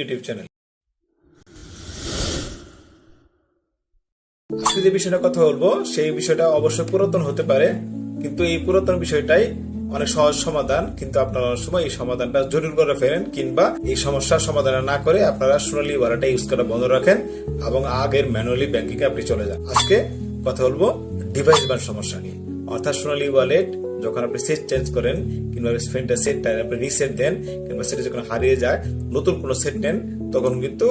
YouTube channel. আজকে যে বিষয়টা কথা বলব, সেই বিষয়টা অবশ্যই পুরাতন হতে পারে, কিন্তু এই পুরাতন বিষয়টাই অনেক সহজ সমাধান, কিন্তু আপনারা অনেক সময় এই সমাধানটা জটিল করে ফেলেন, কিংবা এই সমস্যার সমাধান না করে আপনারা সোনালী ওয়ালেটটা ইউজ করা বন্ধ রাখেন এবং আগের ম্যানুয়ালি ব্যাংকিং আপনি চলে যান। আজকে কথা বলব ডিভাইস বান সমস্যা নিয়ে। অর্থাৎ সোনালী ওয়ালেট যখন আপনি সেট চেঞ্জ করেন, কিংবা স্পেনটা সেটটা আপনি রিসেট দেন, কিংবা সেটা যখন হারিয়ে যায়, নতুন কোনো সেট নেন, তখন কিন্তু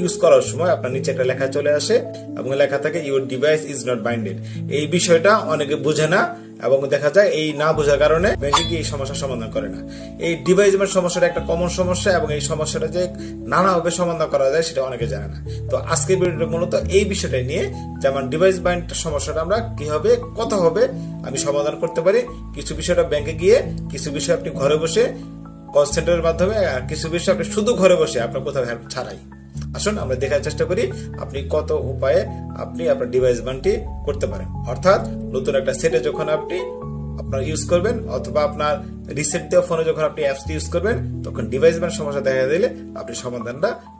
ইউজ করার সময় আপনার নিচে একটা লেখা চলে আসে এবং লেখা থাকে your device is not binded এই বিষয়টা অনেকে বোঝে না এবং দেখা যায় এই না বোঝার কারণে ব্যাংকে এই সমস্যার সমাধান করে না। এই ডিভাইস সমস্যাটা একটা কমন সমস্যা এবং এই সমস্যাটা যে নানাভাবে সমাধান করা যায় সেটা অনেকে জানে না। তো আজকের ভিডিওটা মূলত এই বিষয়টা নিয়ে যেমন ডিভাইস বাইন্ড সমস্যাটা আমরা কীভাবে, কত হবে আমি সমাধান করতে পারি, কিছু বিষয়টা ব্যাংকে গিয়ে, কিছু বিষয় আপনি ঘরে বসে কল সেন্টারের মাধ্যমে, আর কিছু বিষয় আপনি শুধু ঘরে বসে আপনার কোথাও হেল্প ছাড়াই। আসুন, আমরা দেখার চেষ্টা করি আপনি কত উপায়ে আপনি আপনার ডিভাইস বানটি করতে পারেন। অর্থাৎ নতুন একটা সেটে যখন আপনি আপনার ইউজ করবেন অথবা আপনার রিসেট দেওয়া ফোনে যখন আপনি অ্যাপস ইউজ করবেন, তখন ডিভাইস বান সমস্যা দেখা দিলে আপনি সমাধানটা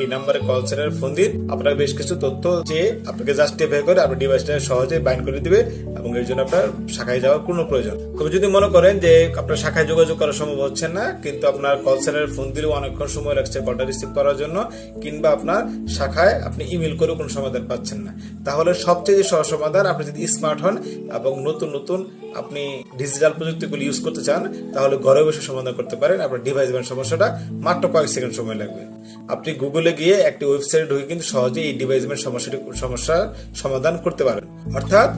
এই নাম্বারে কল সেন্টারে ফোন দিন। আপনার বেশ কিছু তথ্য যে আপনাকে জাস্টিফাই করে আপনার ডিভাইসটা সহজে বাইন্ড করে দিবে এবং এর জন্য আপনার শাখায় যাওয়ার কোনো প্রয়োজন। তবে যদি মনে করেন যে আপনার শাখায় যোগাযোগ করা সম্ভব হচ্ছে না, কিন্তু আপনার কল সেন্টারে ফোন দিলেও অনেকক্ষণ সময় লাগছে কলটা রিসিভ করার জন্য, কিংবা আপনার শাখায় আপনি ইমেল করেও কোনো সমাধান পাচ্ছেন না। তাহলে সবচেয়ে সহজ সমাধান আপনি যদি স্মার্ট হন এবং নতুন নতুন আপনি ডিজিটাল প্রযুক্তিগুলি ইউজ করতে চান, তাহলে ঘরে বসে সমাধান করতে পারেন। আপনার ডিভাইস সমস্যাটা মাত্র কয়েক সেকেন্ড সময় লাগবে। আপনি গুগলে গিয়ে একটি ওয়েবসাইটে ঢুকে কিন্তু সহজে এই ডিভাইস সমস্যাটি সমস্যার সমাধান করতে পারেন। অর্থাৎ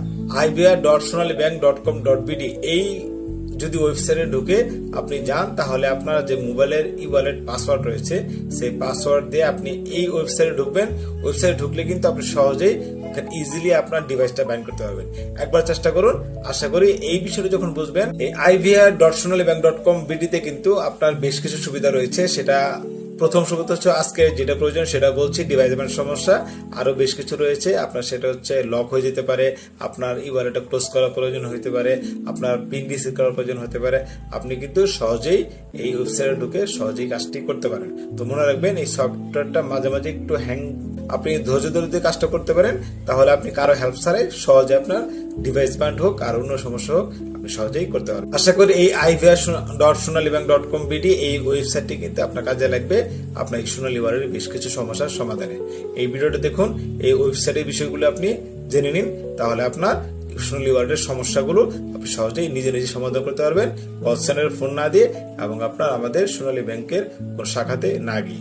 IBR dot Sonali bank dot com dot BD এই যদি ওয়েবসাইটে ঢুকে আপনি যান, তাহলে আপনার যে মোবাইলের ই ওয়ালেট পাসওয়ার্ড রয়েছে, সেই পাসওয়ার্ড দিয়ে আপনি এই ওয়েবসাইটে ঢুকবেন। ওয়েবসাইটে ঢুকলে কিন্তু আপনি সহজেই ইজিলি আপনার ডিভাইসটা ব্যান করতে পারবেন। একবার চেষ্টা করুন। আশা করি এই বিষয়টা যখন বুঝবেন, এই IVR dot Sonali bank dot com বিডিতে কিন্তু আপনার বেশ কিছু সুবিধা রয়েছে। সেটা প্রথম সুবিধা হচ্ছে আজকে যেটা প্রয়োজন সেটা বলছি ডিভাইস ব্যান্ড সমস্যা। আরও বেশ কিছু রয়েছে। আপনার সেটা হচ্ছে লক হয়ে যেতে পারে, আপনার ই ওয়ালেটটা ক্লোজ করার প্রয়োজন হতে পারে, আপনার পিন রিসিভ করার প্রয়োজন হতে পারে। আপনি কিন্তু সহজেই এই ওয়েবসাইটে ঢুকে সহজেই কাজটি করতে পারেন। তো মনে রাখবেন, এই সফটওয়্যারটা মাঝে মাঝে একটু হ্যাং আপনি ধৈর্য ধরে কাজটা করতে পারেন, তাহলে আপনি কারও হেল্প ছাড়াই সহজে আপনার ডিভাইস ব্যান্ড হোক আর অন্য সমস্যা হোক, আপনি সহজেই করতে পারবেন। আশা করি এই IVR dot Sonali bank dot com BD এই ওয়েবসাইটটি কিন্তু আপনার কাজে লাগবে। আপনার সোনালী বারের বেশ কিছু সমস্যার সমাধানে। এই ভিডিওটা দেখুন, এই ওয়েবসাইটের বিষয়গুলো আপনি জেনে নিন, তাহলে আপনার সোনালী ওয়ার্ডের সমস্যাগুলো আপনি সহজেই নিজে নিজে সমাধান করতে পারবেন। কল ফোন না দিয়ে এবং আপনার আমাদের সোনালী ব্যাংকের কোন শাখাতে না গিয়ে।